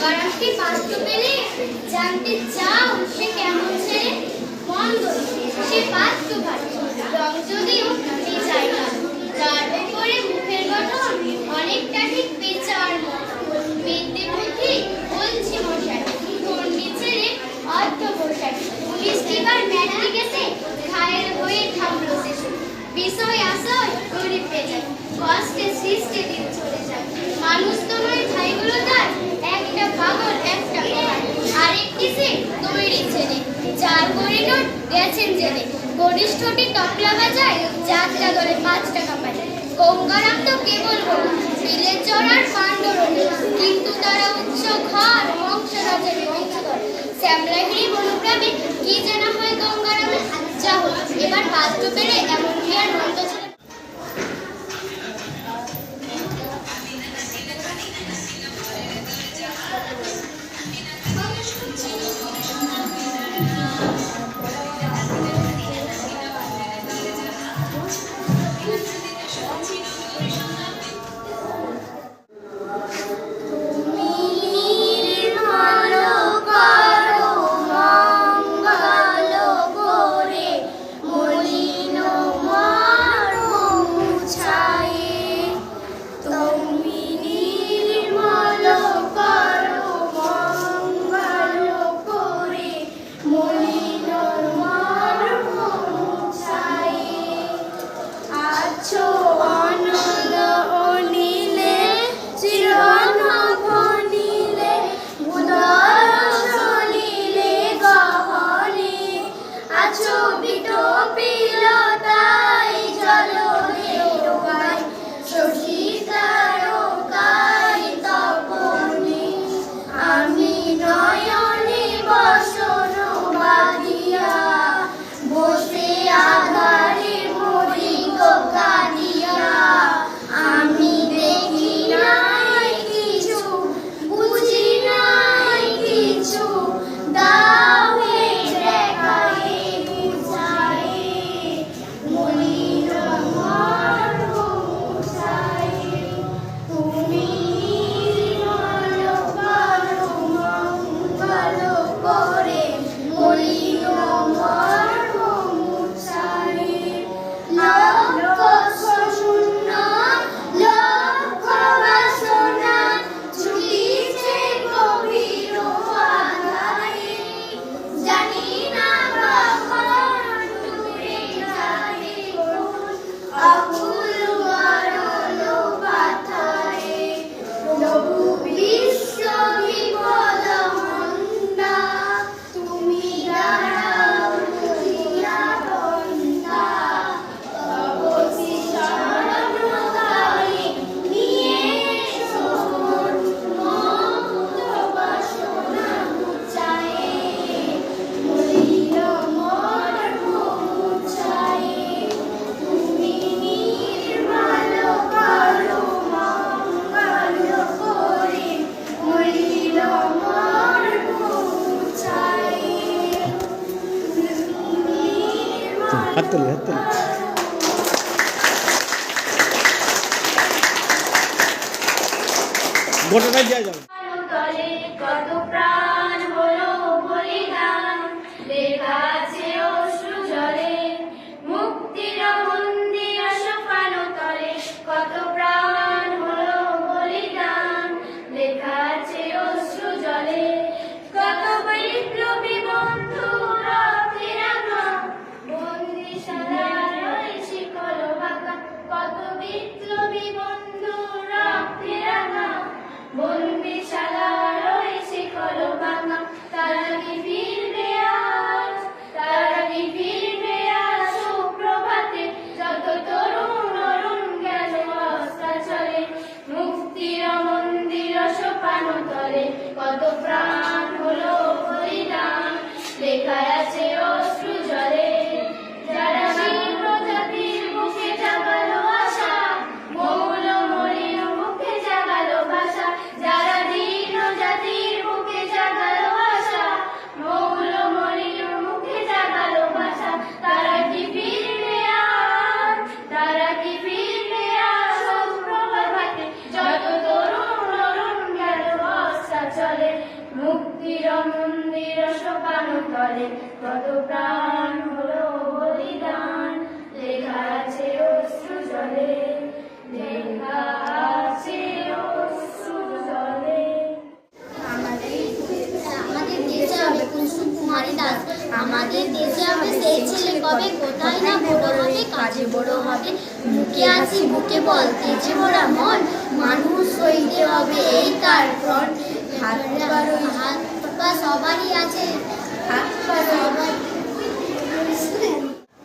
গঙ্গারামকে বাস্তু পেলে জানতে চাও সে কেমন ছেলে? মন্দ, সে বাস্তু ভাট রং যদিও বেচাই না তার উপরে মুখের গঠন অনেকটা ঠিক পেঁচার মতো। বিদ্যে বুদ্ধি বলছি মশাই পণ্ডিত ছেলে অর্থ বসাই পুলিশটিবার ম্যাট্রিক এসে ঘায়ের হয়ে থামলো শেষে বিষয় আশয় গরিব পেয়ে কষ্টে সৃষ্টি দিন চলে যায়। মানুষ তো নয়, ভাইগুলো তার একটা পাগল একটা পাগল আরেকটি সে তৈরি ছেলে যার করে নোট গেছেন জেলে। গরিষ্ঠটি তকলা বাজায় যাত্রা দলে পাঁচ টাকা পায়। গঙ্গারাম তো কেবল বলে, বিলের চড়ার পাণ্ডরণে। কিন্তু তারা উচ্চ ঘর বংশরাজের বংশধর শ্যামলাহিরি বনুগ্রামে কি যেন হয় গঙ্গারামে যা হোক এবার বাস্তু পেরে এমন কি আর হাত তুলি হাত তুলি গোটাটাই দেওয়া যাবে। কাজে বড় হবে বুকে আছি বুকে বল তেজে ভরা মন মানুষ সইতে হবে এই তার ফ্রন হাত হাত পা সবারই আছে। হাত পা সবার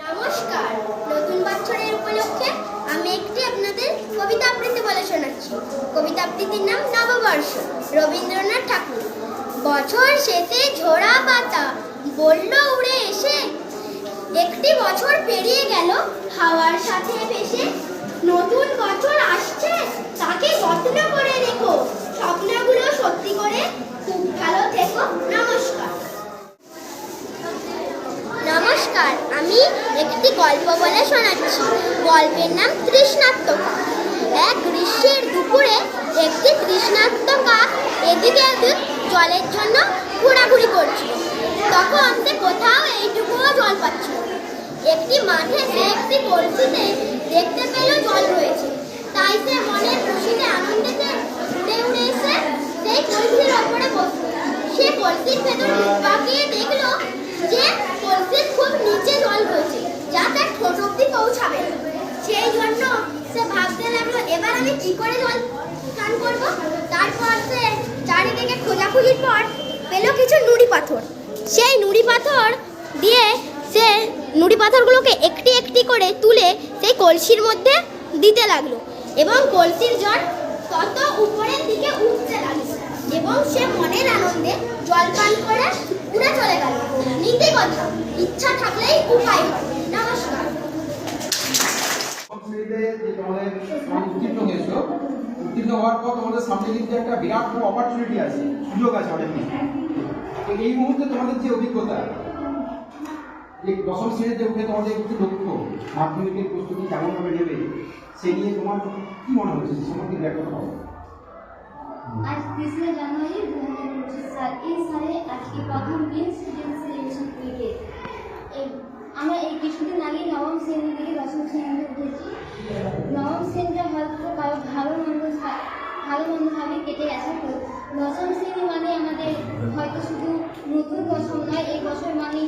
নমস্কার নতুন বছরের উপলক্ষে আমি একটি আপনাদের কবিতা আবৃত্তি বলে শোনাচ্ছি। কবিতা আবৃত্তির নাম নববর্ষ রবীন্দ্রনাথ ঠাকুর। বছর শেষে ঝোড়া পাতা বলল উড়ে এসে একটি বছর পেরিয়ে গেল হাওয়ার সাথে ভেসে নতুন বছর আসছে তাকে যত্ন করে রেখো স্বপ্নগুলো সত্যি করে খুব ভালো থেকো নমস্কার নমস্কার আমি একটি গল্প বলে শোনাচ্ছি গল্পের নাম তৃষ্ণাত্মকা এক গ্রীষ্মের দুপুরে একটি তৃষ্ণাত্মকা এদিকে এদিক জলের জন্য ঘোরাঘুরি করছিল তখন সে কোথাও এইটুকুও জল পাচ্ছিল না। একটি মাঠে সে একটি কলসিতে দেখতে পেল জল রয়েছে তাই সে মনের খুশিতে আনন্দেতে উড়ে উড়ে এসে সেই কলসির ওপরে বসল কলসির ভেতর বাঁকিয়ে দেখল যে কলসির খুব নিচে জল রয়েছে যা তার ঠোঁট অব্দি পৌঁছাবে। সেই জন্য সে ভাবতে লাগল, এবার আমি কি করে জল স্নান করব? তারপর সে চারিদিকে খোঁজাখুঁজির পর পেল কিছু নুড়ি পাথর। সেই নুড়ি পাথর দিয়ে সে নুড়ি পাথরগুলোকে একটি একটি করে তুলে সেই কলসির মধ্যে দিতে লাগল এবং কলসির জল তত উপরের দিকে উঠতে লাগল এবং সে মনের আনন্দে জল পান করে উড়ে চলে গেল। নীতি কথা, ইচ্ছা থাকলেই উপায় নমস্কার। উত্তীর্ণ হওয়ার পর তোমাদের সামনে একটা বিরাট বড় অপরচুনিটি আছে, সুযোগ আছে অনেক তো এই মুহূর্তে তোমাদের যে অভিজ্ঞতা দশম শ্রেণীতে উঠে তোমাদের কিছু লক্ষ্য, মাধ্যমিকের প্রস্তুতি কেমনভাবে নেবে, সে নিয়ে তোমার কি মনে হচ্ছে? সম্পর্কে কথা বলো। আজ তিরিশে জানুয়ারি দু হাজার পঁচিশ সাল। এই সালে আজকে প্রথম দিন স্টুডেন্ট সিলেকশন উইকে আমরা এই কিছুদিন আগে নবম শ্রেণি থেকে দশম শ্রেণীতে উঠেছি নবম শ্রেণীতে হয়তো কারও ভালো মন্দ ভালো মন্দভাবে কেটে গেছে। তো দশম শ্রেণি মানে আমাদের হয়তো শুধু নতুন বছর নয়, এই বছর মানে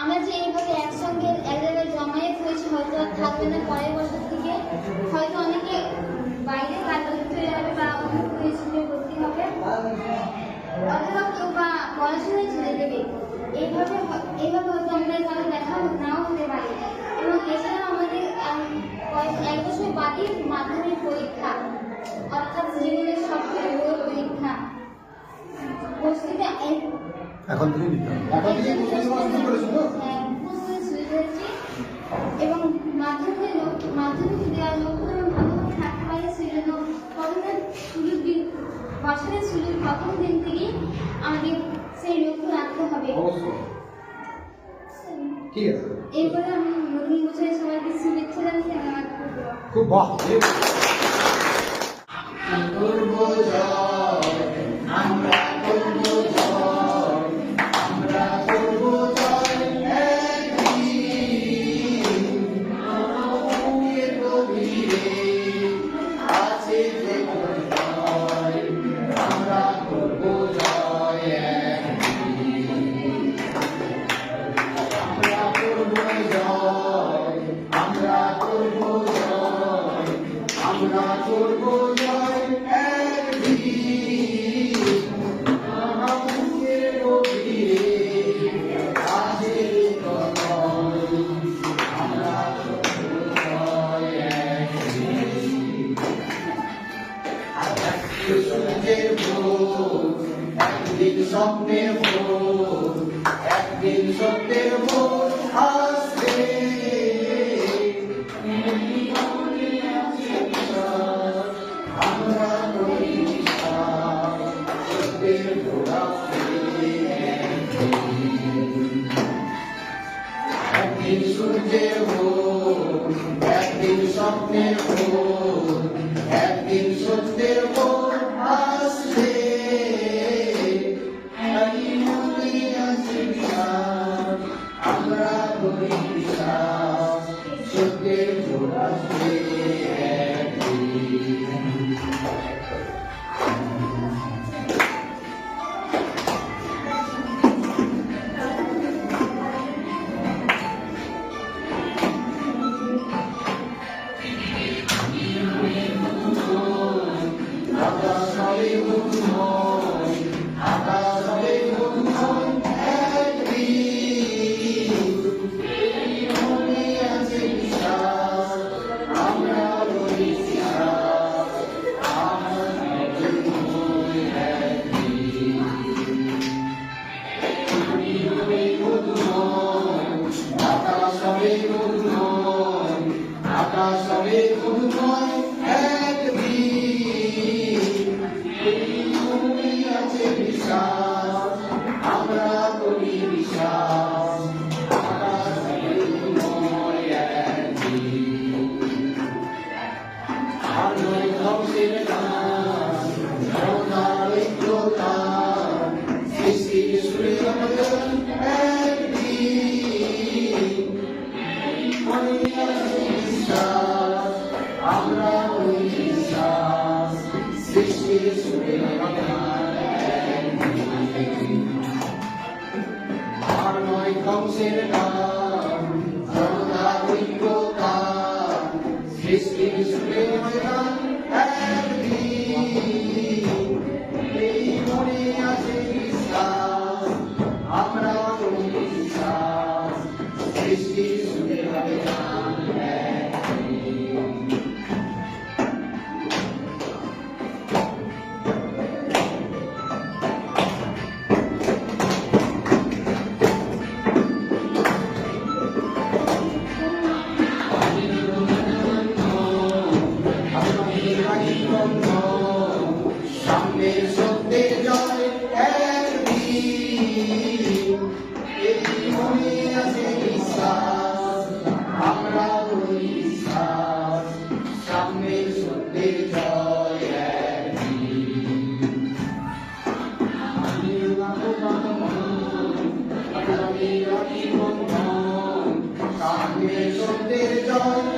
আমরা যে এইভাবে একসঙ্গে এক জায়গায় জমায়েত হয়েছে, হয়তো আর থাকবে না। পরের বছর থেকে হয়তো অনেকে বাইরে কাজ করতে যাবে বা অন্য কোনো স্কুলে ভর্তি হবে অথবা কেউ বা পড়াশোনায় ছেড়ে দেবে। এইভাবে এইভাবে হয়তো আমাদের কারও দেখা নাও হতে পারে। এবং এছাড়াও আমাদের এক বছর বাদে মাধ্যমিক পরীক্ষা অর্থাৎ জীবনের সবচেয়ে বড় পরীক্ষা। এখন থেকে এখন থেকে প্রস্তুতি নেওয়া শুরু করেছ তো হ্যাঁ, পুরোপুরি শুরু করেছি এবং মাধ্যমিক লক্ষ্য- মাধ্যমিক দেওয়ার লক্ষ্য যেন ভালোভাবে থাকতে পারে সেজন্য প্রথমে শুরুর দিন বছরের শুরুর প্রথম দিন থেকেই আমাদের সেই লক্ষ্য রাখতে হবে অবশ্যই। ঠিক আছে। এরপরে আমি নতুন বছরের সবাইকে শুভেচ্ছা জানাচ্ছি আমার খুব বাহ Thank you. সৃষ্টির সুরে আমাদের একদিন আর নয় ধ্বংসের corazón.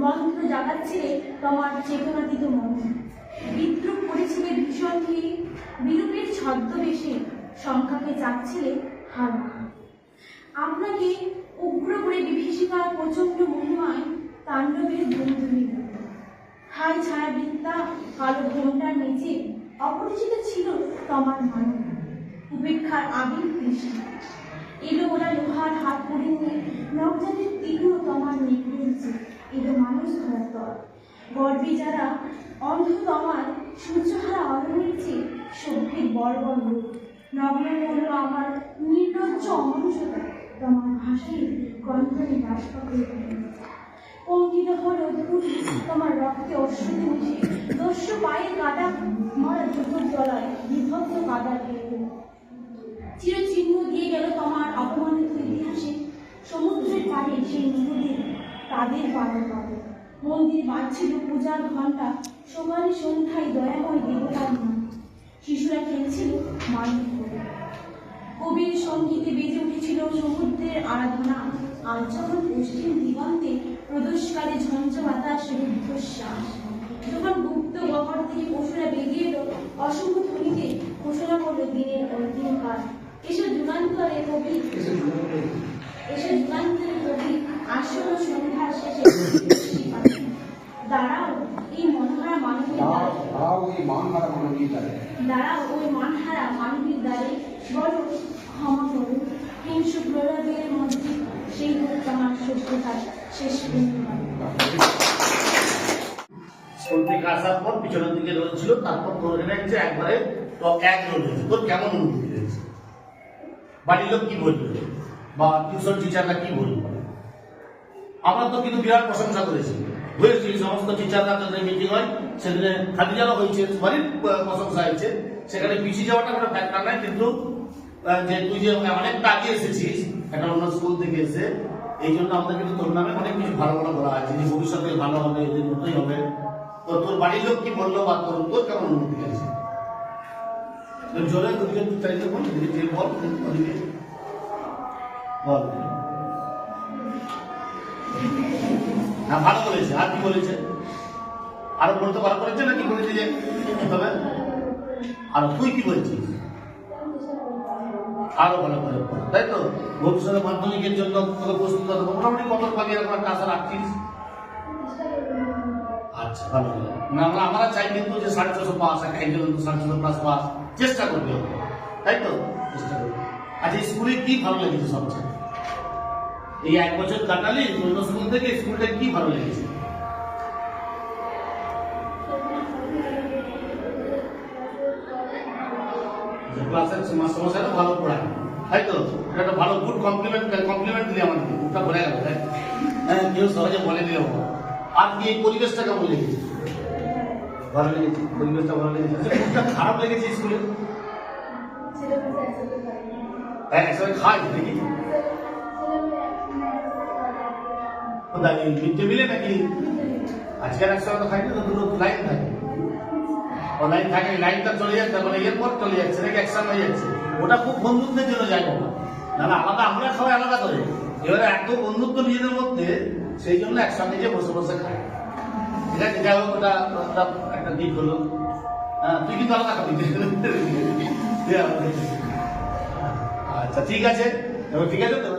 মন্ত্র জাগাচ্ছিলে তোমার চেতনাতীত মন। বিদ্রুপ করেছিলে ভীষণ ধীরে বিরূপের ছদ্মবেশে সংখ্যাকে চাচ্ছিলে হার। আপনাকে উগ্র করে বিভীষিকার প্রচণ্ড মহিমায় তাণ্ডবের ধুমধুমি হাই ছায়া বিদ্যা কালো ঘোমটার নিচে অপরিচিত ছিল তোমার মানব উপেক্ষার আবির কৃষ্ণ। এলো ওরা লোহার হাত পড়ে নিয়ে নবজাতির তীক্ষ্ণ তোমার নিগড়েছে এলো মানুষ ধরার তর গর্বে যারা অন্ধ তোমার সূর্যহারা অরণ্যের সভ্যের বর্বর নগ্ন করল আমার নির্লজ্জ অমনুষতা তোমার ভাষায় গন্ধনে বাষ্পকে অঙ্কিত হল তোমার রক্তে অশ্রুতে মিশে। দস্যু পায়ে কাদা মারা জুতোর তলায় বিভক্ত কাদা গেল চিরচিহ্ন দিয়ে গেল তোমার অপমানিত ইতিহাসে। সমুদ্রের পাড়ে সেই নদীদের তাদের পাড়ার পাবে মন্দির বাজছিল পূজার ঘণ্টা সকালে সন্ধ্যায় দয়াময় দেবতার নাম শিশুরা খেলছিল মানিক করে। কবির সঙ্গীতে বেজে উঠেছিল সমুদ্রের আরাধনা। আজ যখন পশ্চিম দিগন্তে প্রদোষকালে ঝঞ্ঝ বাতাস রুদ্ধশ্বাস যখন গুপ্ত গহর থেকে পশুরা বেরিয়ে এলো অসংখ্য ধ্বনিতে পশুরা করল দিনের অন্তিম কাজ এসব যুগান্তরে কবি। এসব যুগান্তরে কবি। আসল সন্ধ্যার শেষে দাঁড়াও এই মনোহারা মানবীর দ্বারে। তাও ওই হারা দাঁড়াও ওই মানহারা মানবীর দ্বারে। বলো ক্ষমা করো। হিংসু প্রলাপের মধ্যে সেই হোক তোমার সভ্যতার শেষ স্কুল থেকে আসার পর পিছনের দিকে ছিল তারপর একবারে এক হয়েছে। তোর কেমন অনুভূতি হয়েছে? বাড়ির লোক কি বলবে? বা টিউশন টিচাররা কি বলবে? আমরা তো কিন্তু বিরাট প্রশংসা করেছি। হয়েছে সমস্ত টিচাররা তাদের মিটিং হয় সেখানে খাদিজারও হয়েছে, সবারই প্রশংসা হয়েছে। সেখানে পিছিয়ে যাওয়াটা কোনো ফ্যাক্টর নাই কিন্তু যে তুই যে অনেকটা আগে এসেছিস, একটা অন্য স্কুল থেকে এসে, এই জন্য আমাদের কিন্তু তোর নামে অনেক কিছু ভালো ভালো বলা আছে যে ভবিষ্যতে ভালো হবে, এদের মতোই হবে। তো তোর বাড়ির লোক কি বলল বা তোর তোর কেমন অনুভূতি আছে জোরে তুই চাইতে বল বল বল। হ্যাঁ ভালো বলেছে। আর কি বলেছে? আরও বলতে পারা করেছে না বলেছে যে, তবে আর তুই কি বলছিস? আরও ভালো করে তাই তো? ভবিষ্যতে মাধ্যমিকের জন্য তোকে প্রস্তুত মোটামুটি কত ভাগে এরকম একটা আশা রাখছিস? আচ্ছা ভালো ভালো না, আমরা আমরা চাই কিন্তু যে সাড়ে ছশো পাস একজন কিন্তু সাড়ে ছশো প্লাস পাস। চেষ্টা করবে তাই তো? চেষ্টা আচ্ছা স্কুলে কি ভালো লেগেছে সবচেয়ে? এই এক বছর কাটালি অন্য স্কুল থেকে স্কুলটা কি ভালো লেগেছে? ক্লাসের ভালো পড়ায়। তাই তো? এটা একটা ভালো গুড কমপ্লিমেন্ট কমপ্লিমেন্ট দিলে আমাকে। মুখটা ভরে গেল হ্যাঁ কেউ সহজে বলে দিল। আর কি এই পরিবেশটা কেমন লেগেছে? ভালো লেগেছে পরিবেশটা ভালো লেগেছে। আচ্ছা, খারাপ লেগেছে স্কুলে? হ্যাঁ নাকি কোথায় মিড ডে মিলে নাকি? আজকের তো খাই না তো দুটো লাইন থাকে। ও লাইন থাকে লাইনটা চলে যাচ্ছে মানে এরপর চলে যাচ্ছে, নাকি একসাথে হয়ে যাচ্ছে। ওটা খুব বন্ধুত্বের জন্য যায় না। না আলাদা, আমরা খাওয়াই আলাদা করে। এবারে এত বন্ধুত্ব নিজেদের মধ্যে, সেই জন্য একসঙ্গে যে বসে বসে খাই ঠিক আছে, যাই হোক, ওটা একটা দিক হলো। হ্যাঁ তুই কিন্তু আলাদা খাবি। আচ্ছা ঠিক আছে। ঠিক আছে তো?